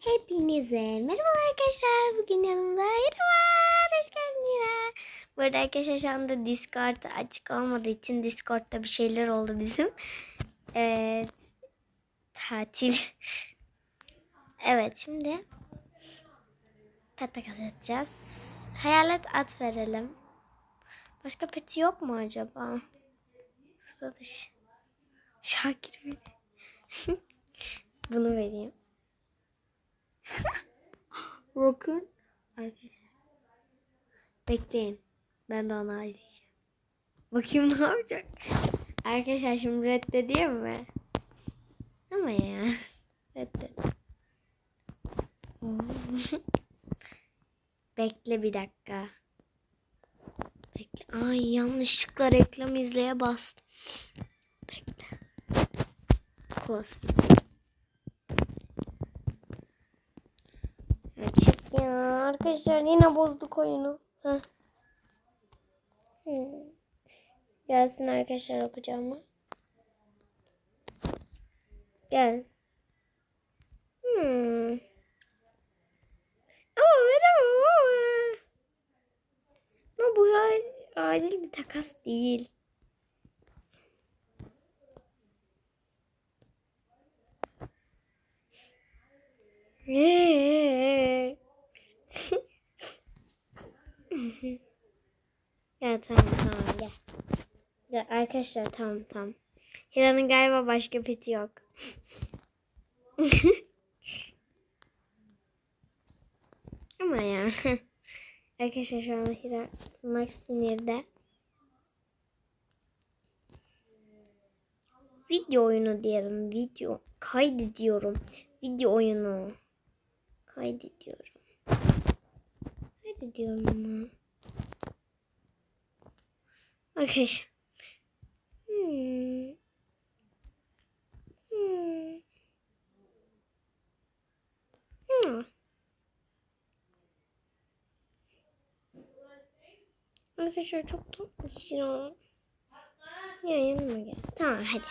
Hepinize merhaba arkadaşlar. Bugün yanımda Hira var. Hoş geldin Hira. Bu arada arkadaşlar şu anda Discord açık olmadığı için Discord'da bir şeyler oldu bizim. Evet. Tatil. evet şimdi pet takas edeceğiz. Hayalet at verelim. Başka peti yok mu acaba? Sıra dışı. Şakir. Bunu vereyim. Bakın. Arkadaşlar. Bekleyin. Ben de onu arayacağım. Bakayım ne yapacak. Arkadaşlar şimdi reddedeyim mi? Ama ya. Reddet. Bekle bir dakika. Bekle. Ay yanlışlıkla reklam izleye bastım. Bekle. Close video. Çık ya. Arkadaşlar yine bozduk oyunu. Heh. Hmm. Gelsin arkadaşlar okuyacağım. Gel. Hmm. Ama veremem ama. Ama bu adil bir takas değil. Ya tamam tamam gel. Gel arkadaşlar tamam tamam. Hira'nın galiba başka peti yok. Ama ya. arkadaşlar şu anda Hira Max sinirde. Video oyunu diyelim. Video kaydediyorum. Video oyunu. Kaydediyorum. Kaydediyorum ama. Arkadaşlar. Hmm. Hmm. Hmm. Arkadaşlar çok tatlı ya. Ya yanıma gel. Tamam hadi.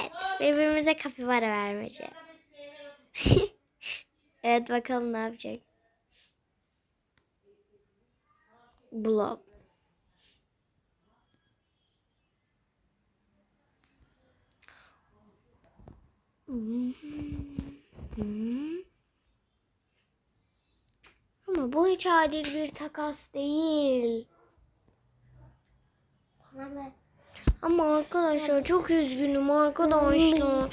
Evet. Birbirimize kapibara vermece. evet bakalım ne yapacak. Blob. Ama bu hiç adil bir takas değil. Ama arkadaşlar çok üzgünüm arkadaşlar.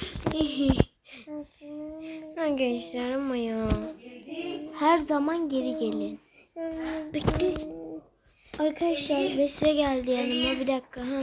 Arkadaşlar ama ya. Her zaman geri gelin. Bekle. Arkadaşlar Vesile geldi yanıma bir dakika. Ha.